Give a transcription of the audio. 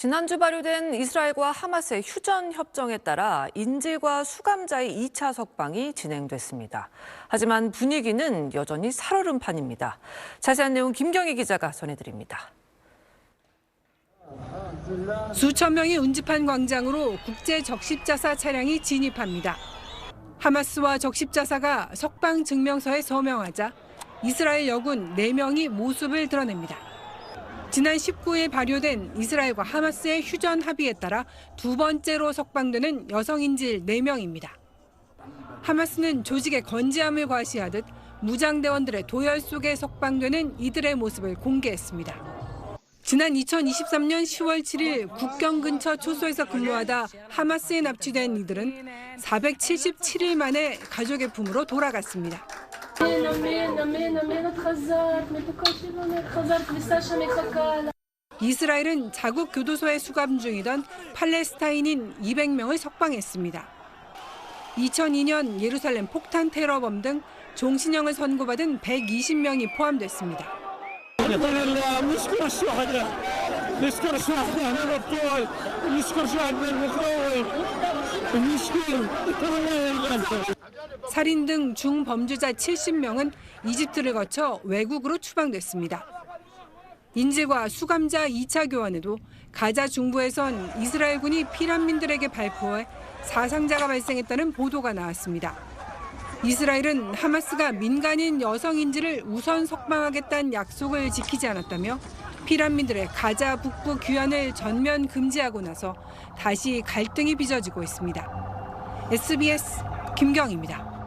지난주 발효된 이스라엘과 하마스의 휴전 협정에 따라 인질과 수감자의 2차 석방이 진행됐습니다. 하지만 분위기는 여전히 살얼음 판입니다. 자세한 내용 김경희 기자가 전해드립니다. 수천 명이 운집한 광장으로 국제 적십자사 차량이 진입합니다. 하마스와 적십자사가 석방 증명서에 서명하자 이스라엘 여군 4명이 모습을 드러냅니다. 지난 19일 발효된 이스라엘과 하마스의 휴전 합의에 따라 두 번째로 석방되는 여성 인질 4명입니다. 하마스는 조직의 건재함을 과시하듯 무장대원들의 도열 속에 석방되는 이들의 모습을 공개했습니다. 지난 2023년 10월 7일 국경 근처 초소에서 근무하다 하마스에 납치된 이들은 477일 만에 가족의 품으로 돌아갔습니다. 이스라엘은 자국 교도소에 수감 중이던 팔레스타인인 200명을 석방했습니다. 2002년 예루살렘 폭탄 테러범 등 종신형을 선고받은 120명이 포함됐습니다. نطلع نشكر الشهداء نشكر الشهداء من الأبطال نشكر شهداء المخاوف نشكر الله يرحمهم 살인 등 중범죄자 70명은 이집트를 거쳐 외국으로 추방됐습니다. 인질과 수감자 2차 교환에도 가자 중부에선 이스라엘군이 피난민들에게 발포해 사상자가 발생했다는 보도가 나왔습니다. 이스라엘은 하마스가 민간인 여성 인질을 우선 석방하겠다는 약속을 지키지 않았다며 피난민들의 가자 북부 귀환을 전면 금지하고 나서 다시 갈등이 빚어지고 있습니다. SBS 김경입니다.